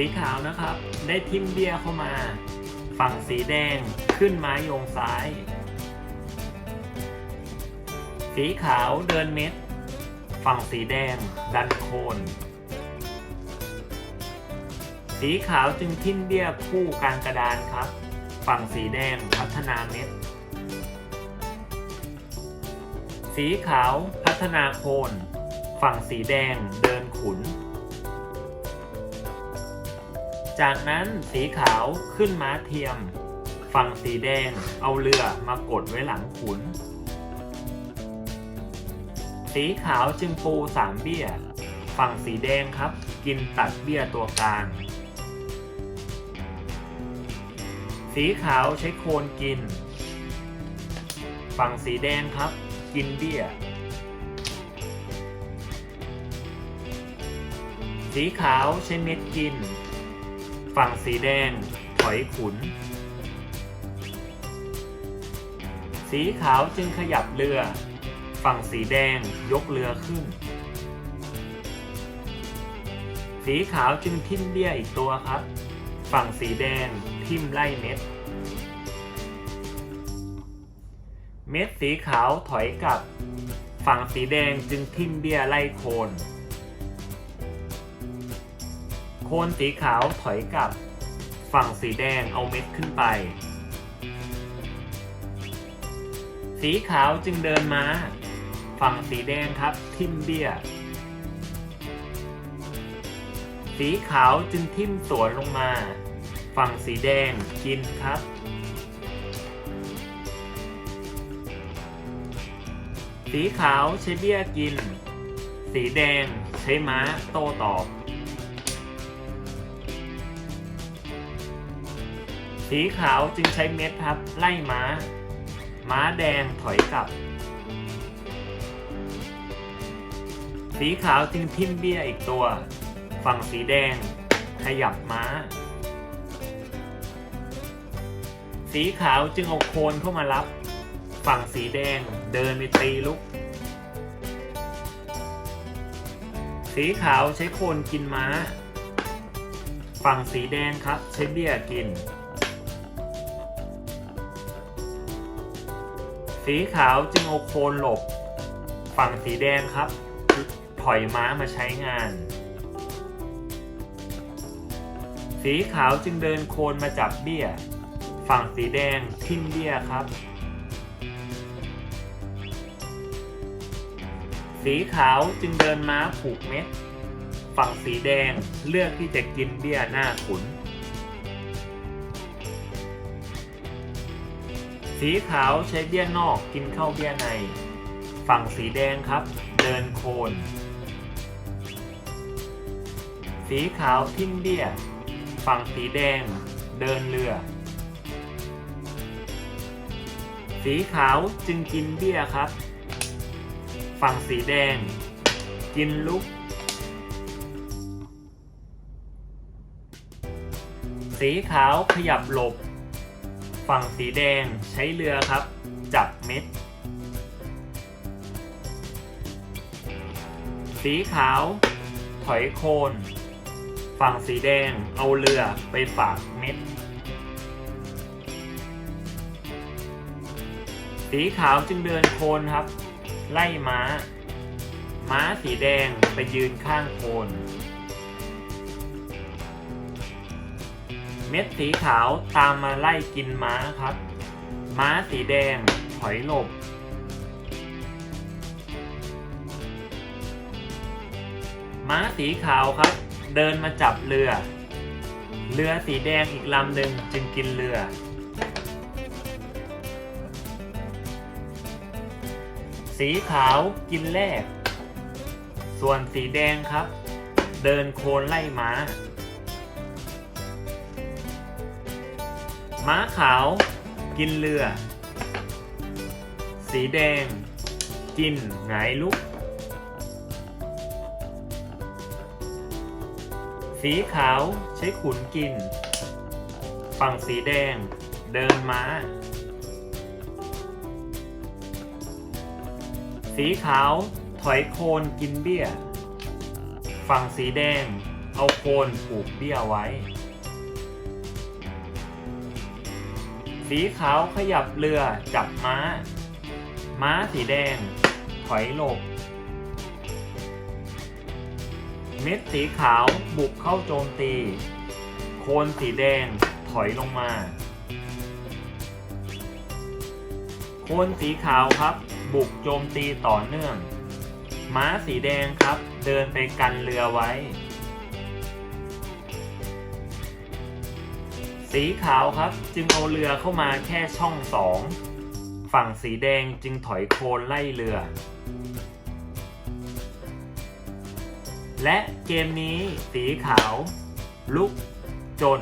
สีขาวนะครับ ได้ทิมเบี้ยเข้ามา ฝั่งสีแดงขึ้นไม้โยงซ้าย สีขาวเดินเม็ด ฝั่งสีแดงดันโคน สีขาวจึงทิมเบี้ยคู่กลางกระดานครับ ฝั่งสีแดงพัฒนาเม็ด สีขาวพัฒนาโคน ฝั่งสีแดงเดินขุน จากนั้นสีขาวขึ้นม้าเทียม ฝั่งสีแดงเอาเรือมากดไว้หลังขุน สีขาวจึงปูสามเบี้ย ฝั่งสีแดงครับ กินตัดเบี้ยตัวกลาง สีขาวใช้โคนกิน ฝั่งสีแดงครับ กินเบี้ยสีขาวใช้เม็ดกิน ฝั่งสีแดง ถอยขุน สีขาวจึงขยับเรือ ฝั่งสีแดงยกเรือขึ้น สีขาวจึงทิ่มเบี้ยอีกตัวครับ ฝั่งสีแดงทิ่มไล่เม็ด เม็ดสีขาวถอยกลับ ฝั่งสีแดงจึงทิ่มเบี้ยไล่โคน โคนสีขาวถอยกลับ ฝั่งสีแดงเอาเม็ดขึ้นไป สีขาวจึงเดินมา ฝั่งสีแดงครับทิ่มเบี้ย สีขาวจึงทิ่มสวนลงมา ฝั่งสีแดงกินครับสีขาวใช้เบี้ยกิน สีแดงใช้ม้าโต้ตอบ สีขาวจึงใช้เม็ดทับ ไล่ม้า ม้าแดงถอยกลับ สีขาวจึงทิ่มเบี้ยอีกตัว ฝั่งสีแดง ขยับม้า สีขาวจึงเอาโคนเข้ามารับ ฝั่งสีแดงเดินไปตีลุก สีขาวใช้โคนกินม้า ฝั่งสีแดงครับใช้เบี้ยกิน สีขาวจึงเอาโคนหลบ ฝั่งสีแดงครับ ถอยม้ามาใช้งาน สีขาวจึงเดินโคนมาจับเบี้ย ฝั่งสีแดงทิ่มเบี้ยครับ สีขาวจึงเดินม้าผูกเม็ด ฝั่งสีแดงเลือกที่จะกินเบี้ยหน้าขุน สีขาวใช้เบี้ยนอกกินเข้าเบี้ยใน ฝั่งสีแดงครับ เดินโคน สีขาวทิ่มเบี้ย ฝั่งสีแดง เดินเรือ สีขาวจึงกินเบี้ยครับ ฝั่งสีแดง กินลุก สีขาวขยับหลบ ฝั่งสีแดงใช้เรือครับ จับเม็ด สีขาว ถอยโคน ฝั่งสีแดงเอาเรือไปฝากเม็ด สีขาวจึงเดินโคนครับ ไล่ม้า ม้าสีแดงไปยืนข้างโคน ม็ดสีขาวตามมาไล่กินม้าครับ ม้าสีแดงถอยหลบ ม้าสีขาวครับ เดินมาจับเรือ เรือสีแดงอีกลำหนึ่งจึงกินเรือ สีขาวกินแรก ส่วนสีแดงครับ เดินโคนไล่ม้า ม้าขาว กินเรือ สีแดง กินหงายลุก สีขาวใช้ขุนกิน ฝั่งสีแดง เดินม้า สีขาวถอยโคนกินเบี้ย ฝั่งสีแดงเอาโคนผูกเบี้ยไว้ สีขาวขยับเรือจับม้า ม้าสีแดง ถอยหลบ เม็ดสีขาวบุกเข้าโจมตี โคนสีแดงถอยลงมา โคนสีขาวครับ บุกโจมตีต่อเนื่อง ม้าสีแดงครับ เดินไปกันเรือไว้ สีขาวครับจึงเอาเรือเข้ามาแค่ช่องสอง ฝั่งสีแดงจึงถอยโคนไล่เรือ และเกมนี้สีขาว ลุกจน